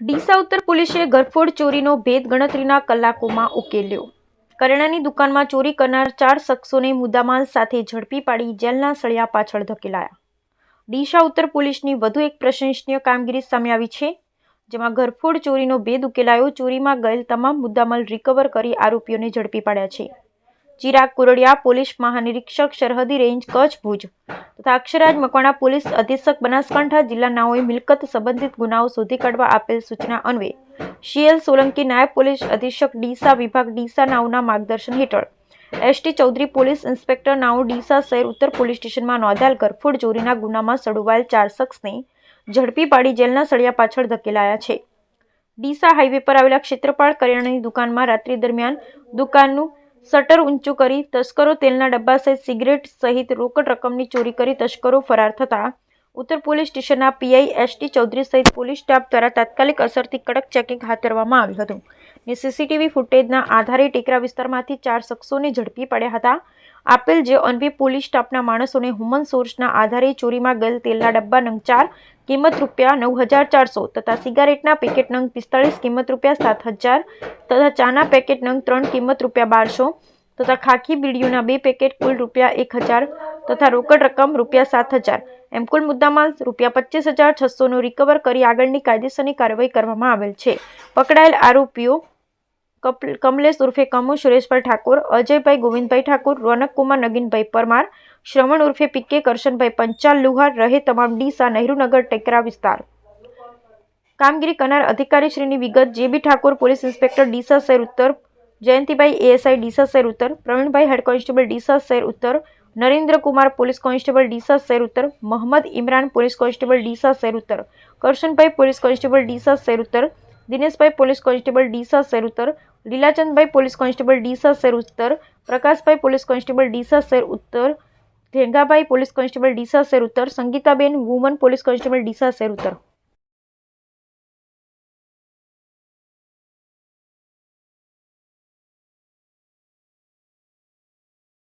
ડીસા ઉત્તર પોલીસે ઘરફોડ ચોરીનો ભેદ ગણતરીના કલાકોમાં ઉકેલ્યો. કરિયાણાની દુકાનમાં ચોરી કરનાર ચાર શખ્સોને મુદ્દામાલ સાથે ઝડપી પાડી જેલના સળિયા પાછળ ધકેલાયા. ડીસા ઉત્તર પોલીસની વધુ એક પ્રશંસનીય કામગીરી સામે આવી છે, જેમાં ઘરફોડ ચોરીનો ભેદ ઉકેલાયો, ચોરીમાં ગયેલ તમામ મુદ્દામાલ રિકવર કરી આરોપીઓને ઝડપી પાડ્યા છે. ચિરાગ કુરડિયા, પોલીસ મહાનિરીક્ષક સરહદી રેન્જ કચ્છ, ભુજ તથા અક્ષરાજ મકવાણા, પોલીસ અધિક્ષક બનાસકાંઠા જિલ્લાનાઓએ મિલકત સંબંધિત ગુનાઓ શોધી કાઢવા આપેલ સૂચના અન્વયે સીએલ સોલંકી નાયબ પોલીસ અધિક્ષક ડીસા વિભાગ ડીસા નાઓના માર્ગદર્શન હેઠળ એસટી ચૌધરી, પોલીસ ઇન્સ્પેક્ટર નાઓ ડીસા શહેર ઉત્તર પોલીસ સ્ટેશનમાં નોંધાયેલ ઘરફોડ ચોરીના ગુનામાં સડવાયેલ ચાર શખ્સને ઝડપી પાડી જેલના સળિયા પાછળ ધકેલાયા છે. ડીસા હાઈવે પર આવેલા ક્ષેત્રપાળ કરિયાણાની દુકાનમાં રાત્રિ દરમિયાન દુકાનનું શટર ઊંચું કરી તસ્કરો તેલના ડબ્બા સહિત સિગરેટ સહિત રોકડ રકમની ચોરી કરી તસ્કરો ફરાર થતા ઉત્તર પોલીસ સ્ટેશનના પીઆઈ એસટી ચૌધરી સહિત પોલીસ સ્ટાફ દ્વારા તાત્કાલિક અસરથી કડક ચેકિંગ હાથ ધરવામાં આવ્યું હતું. ને સીસીટીવી ફૂટેજના આધારે ટેકરા વિસ્તારમાંથી ચાર શખ્સોને ઝડપી પડ્યા હતા. આપેલ જે અન્વયે પોલીસ સ્ટાફના માણસોને હ્યુમન સોર્સના આધારે ચોરીમાં ગયેલ તેલના ડબ્બા નંગ ચાર કિંમત રૂપિયા નવ હજાર ચારસો તથા સિગારેટના પેકેટ નંગ પિસ્તાળીસ, કિંમત રૂપિયા સાત હજાર તથા ચાના પેકેટ નંગ ત્રણ, કિંમત રૂપિયા બારસો તથા ખાખી બીડીઓના બે પેકેટ કુલ રૂપિયા એક હજાર તથા રોકડ રકમ રૂપિયા સાત હજાર એમ કુલ મુદ્દામાલ રૂપિયા પચીસ હજાર છસોનું રિકવર કરી આગળની કાયદેસરની કાર્યવાહી કરવામાં આવેલ છે. પકડાયેલ આરોપીઓ કમલેશ ઉર્ફે કમુ, સુરેશભાઈ ઠાકોર, અજયભાઈ ગોવિંદભાઈ ઠાકોર, રોનકકુમાર નગીનભાઈ પરમાર, શ્રવણ ઉર્ફે પીકે કરશનભાઈ પંચાલ, લુહાર રહે તમામ ડીસા નહેરુનગર, ટેકરા વિસ્તાર. કામગીરી કરનાર અધિકારીશ્રીની વિગત, J B Thakor police inspector Deesa શહેર ઉત્તર, જયંતિભાઈ એએસઆઈ ડીસા શહેર ઉત્તર, પ્રવીણભાઈ હેડ કોન્સ્ટેબલ ડીસા શહેર ઉત્તર, નરેન્દ્રકુમાર પોલીસ કોન્સ્ટેબલ ડીસા શહેર ઉત્તર, મોહમ્મદ ઇમરાન પોલીસ કોન્સ્ટેબલ ડીસા શહેર ઉત્તર, કરશનભાઈ પોલીસ કોન્સ્ટેબલ ડીસા શહેર ઉત્તર દિનેશભાઈ પોલીસ કોન્સ્ટેબલ ડીસા શેર ઉત્તર લીલાચંદભાઈ પોલીસ કોન્સ્ટેબલ ડીસા શેર ઉત્તર પ્રકાશભાઈ પોલીસ કોન્સ્ટેબલ ડીસા શેર ઉત્તર ભેંગાભાઈ પોલીસ કોન્સ્ટેબલ ડીસા શેર ઉત્તર Sangitaben woman police constable Deesa share ઉત્તર